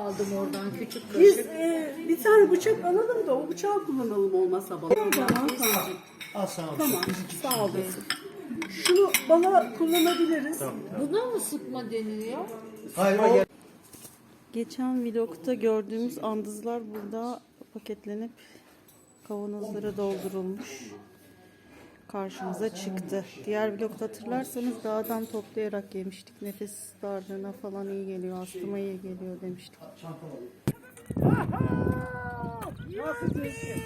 Aldım oradan küçük Biz kaşık. e, bir tane bıçak alalım da o bıçağı kullanalım olmazsa bana. Tamam, tamam. Al sağ ol. Tamam, sağ olasın. Şunu bana kullanabiliriz. Buna mı sıkma deniliyor? Hayır o Geçen vlogta gördüğümüz andızlar burada paketlenip kavanozlara doldurulmuş. Karşımıza çıktı. Diğer vlogda hatırlarsanız dağdan toplayarak yemiştik. Nefes darlığına falan iyi geliyor, astıma iyi geliyor demiştik. Nasıl zevkli?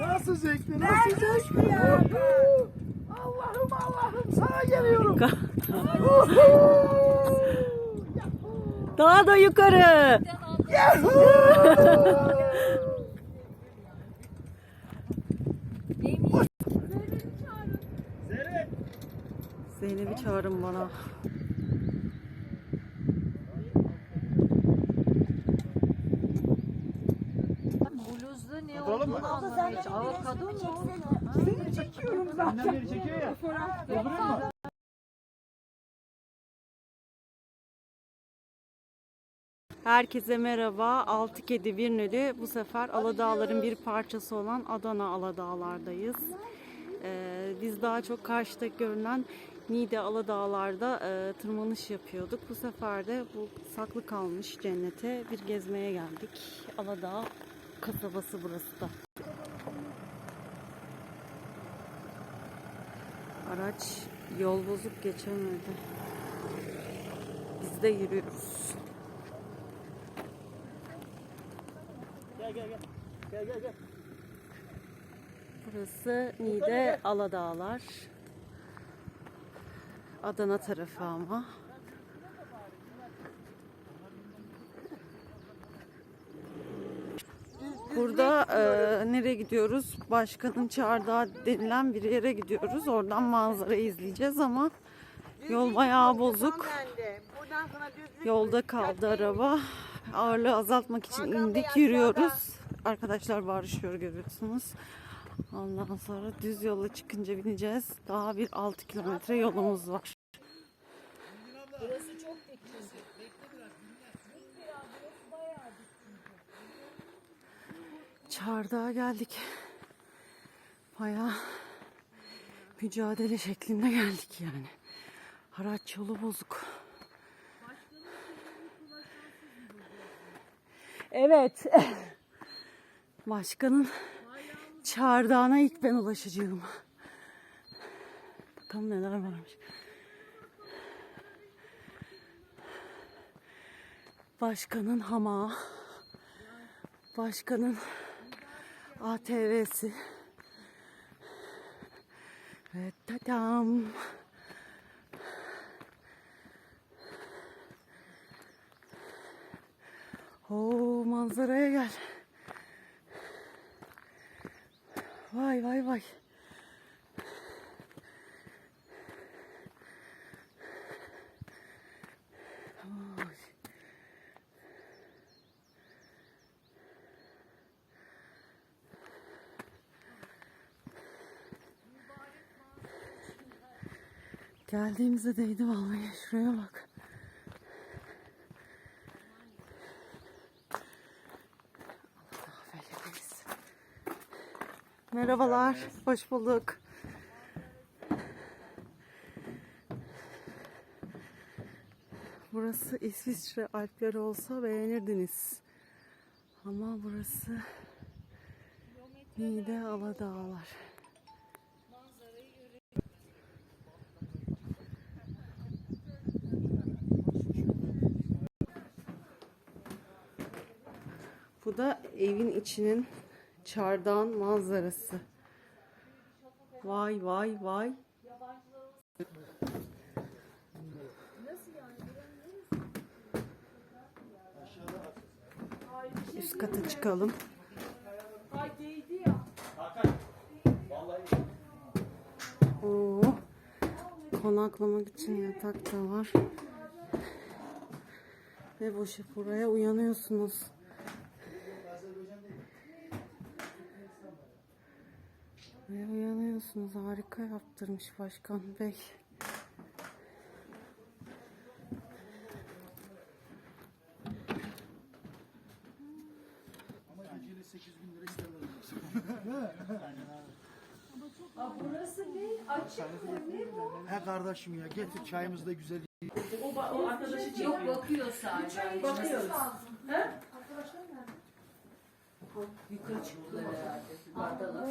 Nasıl zevkli? Nasıl zevkli ya? Allah'ım Allah'ım sana geliyorum. Daha da yukarı. Zerre. Zeynep'i çağırın bana. Bluzda ne olduğunu anlamayacağım. Avokado mu? Seni çekiyorum zaten. Annem beni çekiyor ya. Mı? Herkese merhaba. Altı Kedi Bir Nölü. Bu sefer Aladağların bir parçası olan Adana Aladağlar'dayız. Ee, biz daha çok karşıda görünen Niğde Aladağlar'da e, tırmanış yapıyorduk. Bu sefer de bu saklı kalmış cennete bir gezmeye geldik. Aladağ kasabası burası da. Araç yol bozuk geçemedi. Biz de yürüyoruz. Gel gel gel. Gel gel gel. Burası Niğde Aladağlar. Adana tarafı ama. Burada e, nereye gidiyoruz? Başkanın çardağı denilen bir yere gidiyoruz. Oradan manzarayı izleyeceğiz ama yol bayağı bozuk. Yolda kaldı araba. Ağırlığı azaltmak için indik yürüyoruz. Arkadaşlar bağırışıyor görüyorsunuz. Ondan sonra düz yola çıkınca bineceğiz. Daha bir 6 kilometre yolumuz var. Çardağa geldik. Bayağı mücadele şeklinde geldik yani. Haraç yolu bozuk. Evet. Başkanın çardağına ilk ben ulaşacağım. Bakalım neler varmış. Başkanın hamağı. Başkanın ATV'si. Ve tadam. Oo manzaraya gel. Vay vay vay. Geldiğimizde değdi vallahi şuraya bak. Merhabalar, hoş bulduk. Burası İsviçre Alpleri olsa beğenirdiniz. Ama burası Niğde Aladağlar. Bu da evin içinin çardağın manzarası. Vay vay vay. Üst kata çıkalım. Oo, konaklamak için yatak da var. Ve boşu buraya uyanıyorsunuz. Ve uyanıyorsunuz. Harika yaptırmış başkan bey. Ama geceli 8 bin lira isterler. Burası ne? Açık mı? Ne bu? He kardeşim ya getir çayımız da güzel. Yok bakıyor sadece. Bakıyoruz. Yukarı çıktılar herhalde. Bardalar.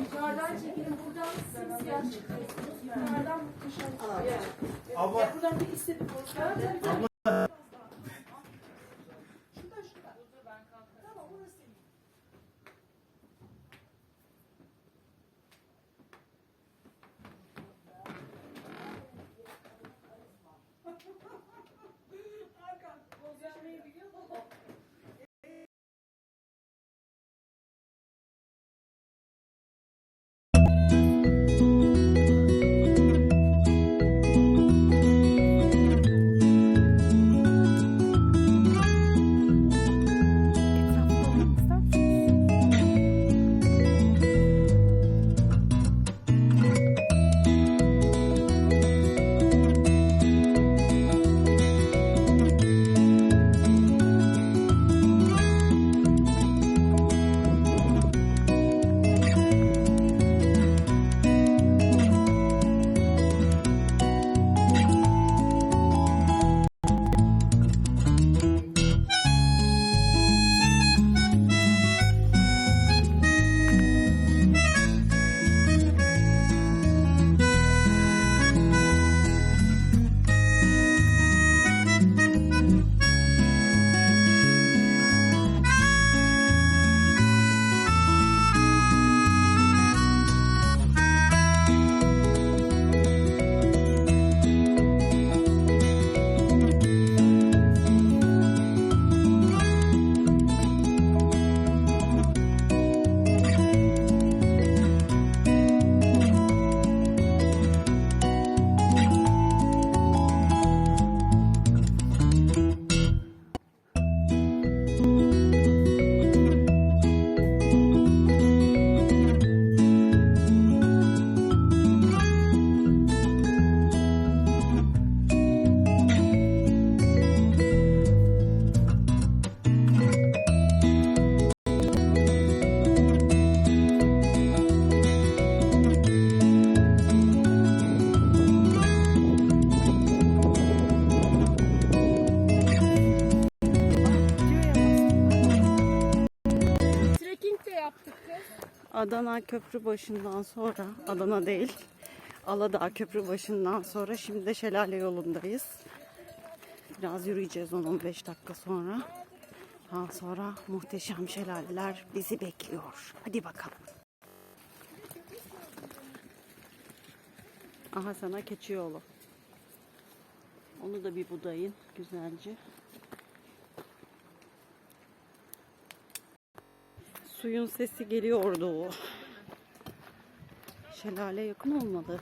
Yukarıdan çekelim. Buradan simsiyah çıkıyorsunuz. Yukarıdan. Ama Ya buradan bir istediğim olsa. Adana köprü başından sonra, Adana değil, Aladağ köprü başından sonra şimdi de şelale yolundayız. Biraz yürüyeceğiz 10-15 dakika sonra. Daha sonra muhteşem şelaleler bizi bekliyor. Hadi bakalım. Aha sana keçi yolu. Onu da bir budayın güzelce. Suyun sesi geliyordu. Şelale yakın olmadı.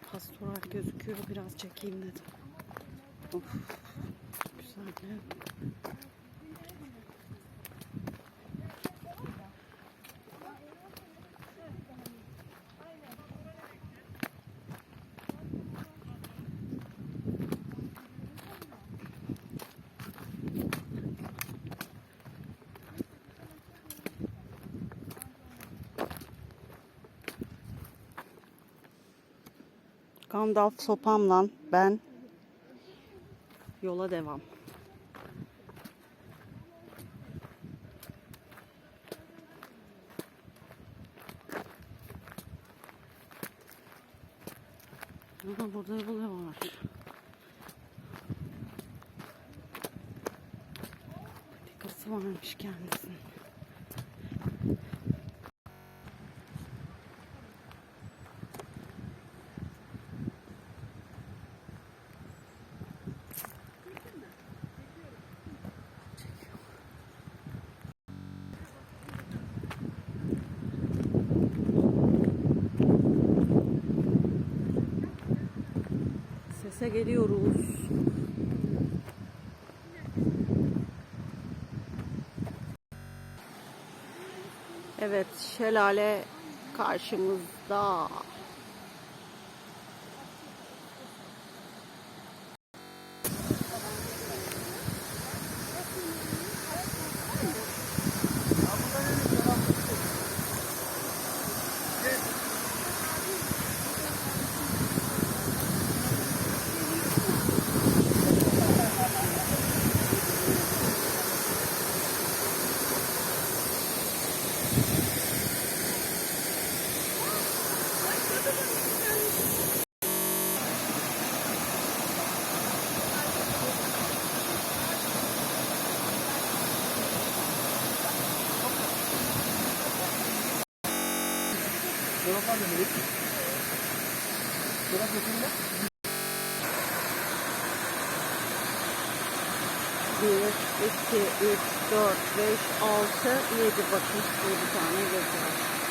Çok pastoral gözüküyor. Biraz çekeyim dedim. Of. Güzel. Gandalf sopamla ben yola devam. Da burada buluyorlar. Patikası varmış kendisinin. Geliyoruz. Evet, şelale karşımızda. Çorap var mı Melek? Çorap götürün mü? Bir, iki, üç, dört, beş, altı, yedi bakın. Yedi tane göz var.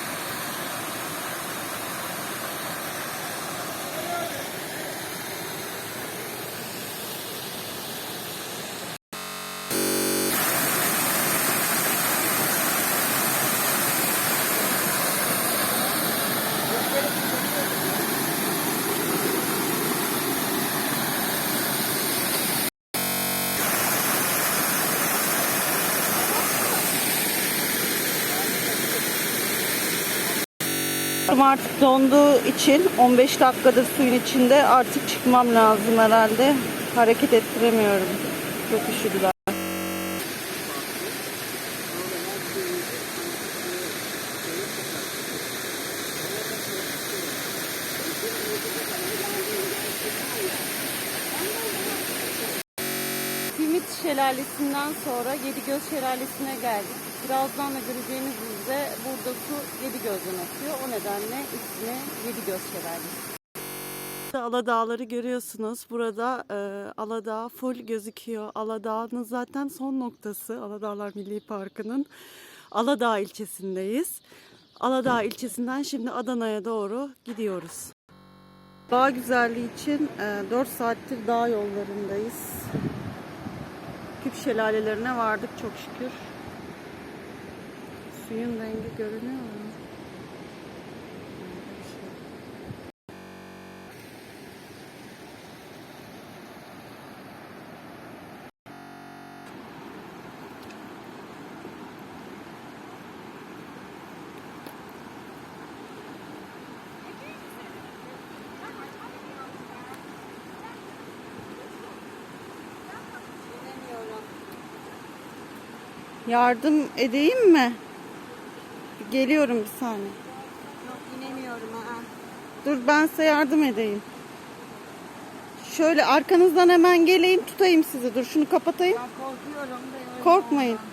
Artık donduğu için 15 dakikadır suyun içinde artık çıkmam lazım herhalde. Hareket ettiremiyorum. Çok üşüdüler. Simit Şelalesi'nden sonra Yedigöz Şelalesi'ne geldik. Birazdan da göreceğiniz üzere burada su Yedigöz'den akıyor. O nedenle ismi Yedigöz Şelalesi. Aladağları görüyorsunuz. Burada e, Aladağ full gözüküyor. Aladağ'ın zaten son noktası Aladağlar Milli Parkı'nın Aladağ ilçesindeyiz. Aladağ ilçesinden şimdi Adana'ya doğru gidiyoruz. Dağ güzelliği için e, 4 saattir dağ yollarındayız. Küp şelalelerine vardık çok şükür. Suyun rengi görünüyor mu? Yardım edeyim mi? Geliyorum bir saniye. Yok inemiyorum ha. Dur ben size yardım edeyim. Şöyle arkanızdan hemen geleyim tutayım sizi. Dur şunu kapatayım. Ben korkuyorum da Korkmayın. olmaz.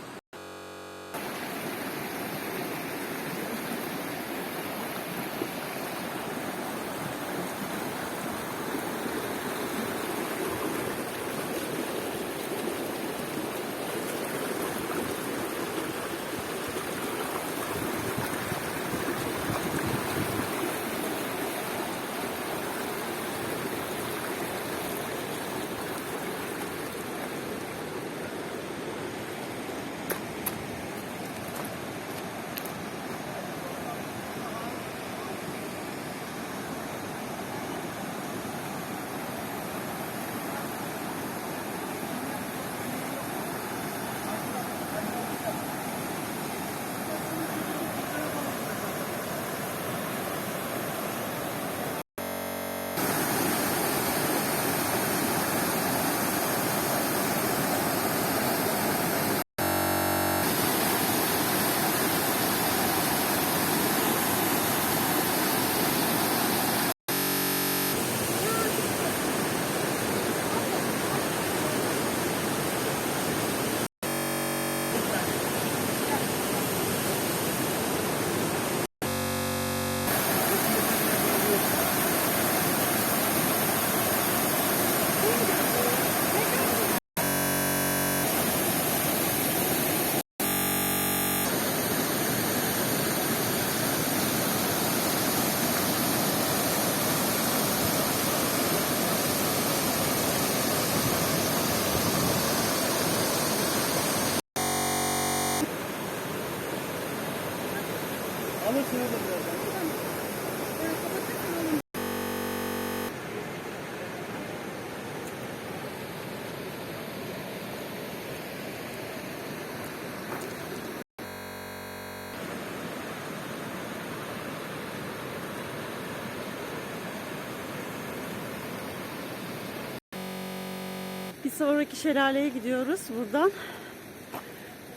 Sonraki şelaleye gidiyoruz buradan.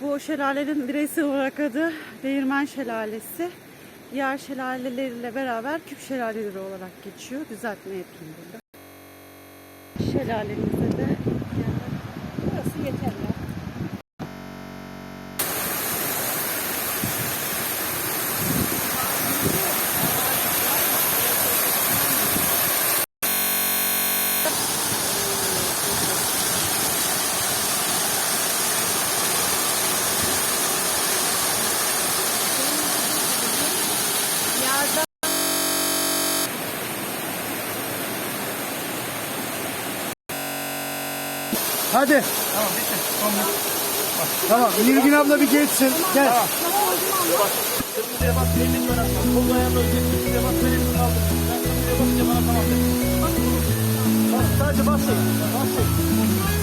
Bu şelalenin bireysel olarak adı Değirmen Şelalesi. Diğer şelaleleriyle beraber küp şelaleleri olarak geçiyor. Düzeltme yapayım burada. Şelalemize Hadi. Tamam bitti. Tamam. Nilgün abla bir geçsin. Gel. Kırmızıya bas, elini yönetme. Kol ayağını ölecek. Kırmızıya bas, elini kaldır. Ben kırmızıya basınca bana tamam de. Bas, sadece basın. Basın.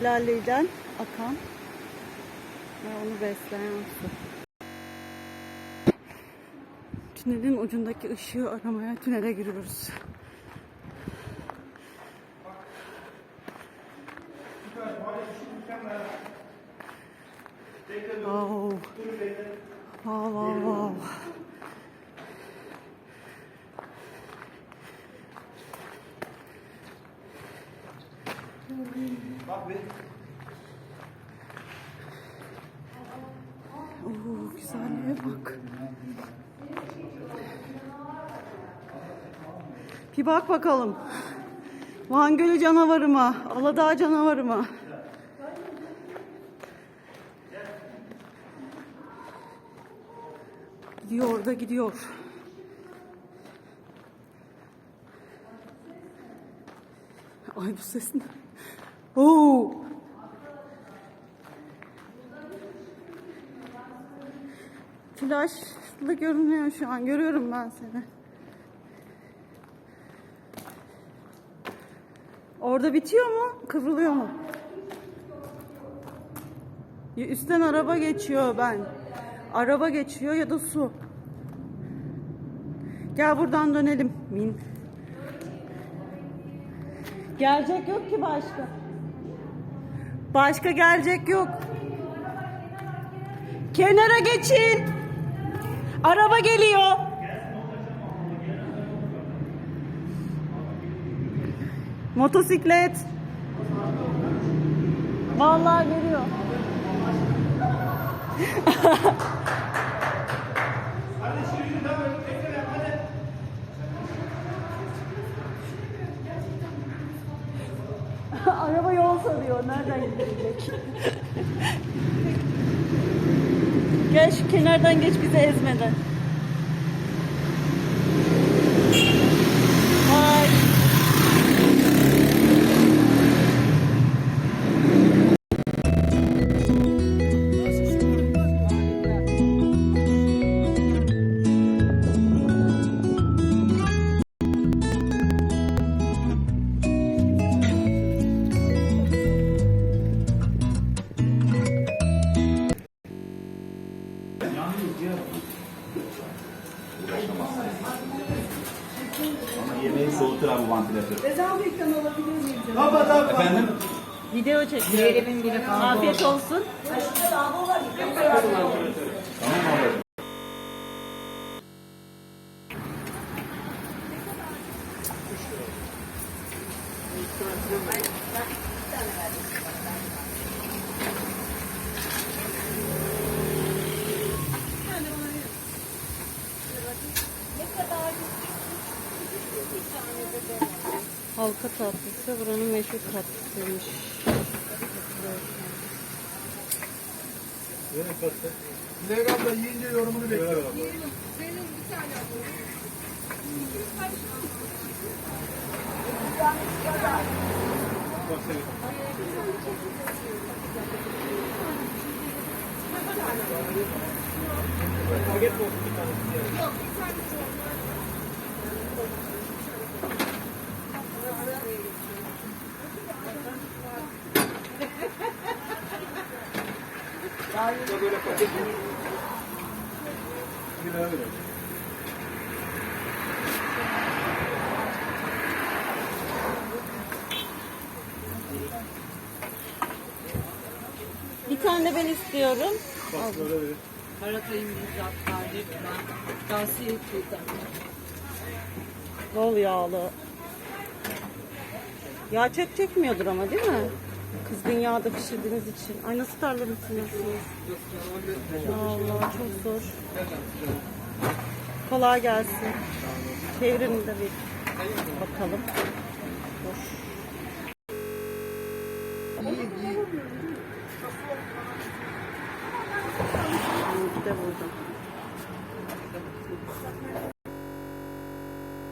Şelaleden akan ve onu besleyen su. Tünelin ucundaki ışığı aramaya tünele giriyoruz. Wow. Wow, wow, wow. Oo, güzelliğe bak. Bir bak bakalım. Van Gölü canavarı mı? Aladağ canavarı? Gidiyor orada gidiyor. Ay bu ses ne? Oo! Flaşlı görünüyor şu an. Görüyorum ben seni. Orada bitiyor mu? Kıvrılıyor mu? Üstten araba geçiyor ben. Araba geçiyor ya da su. Gel buradan dönelim. Min. Gelecek yok ki başka. Başka gelecek yok. Kenara geçin. Araba geliyor. Motosiklet. Vallahi geliyor. Araba soruyor. Nereden gidecek? Gel şu kenardan geç bizi ezmeden. Video çek. Afiyet olsun. Halka tatlısı buranın meşhur tatlısıymış. Dilek abla yiyince yorumunu bekliyorum. Bir tane ben istiyorum. Güzel kardeşim ben. Tavsiye ettim. Bol yağlı. Yağ çok çekmiyordur ama değil mi? Kızgın yağda pişirdiğiniz için. Ay nasıl tarlamışsınız? Allah çok zor. Kolay gelsin. Çevrenin de bir bakalım.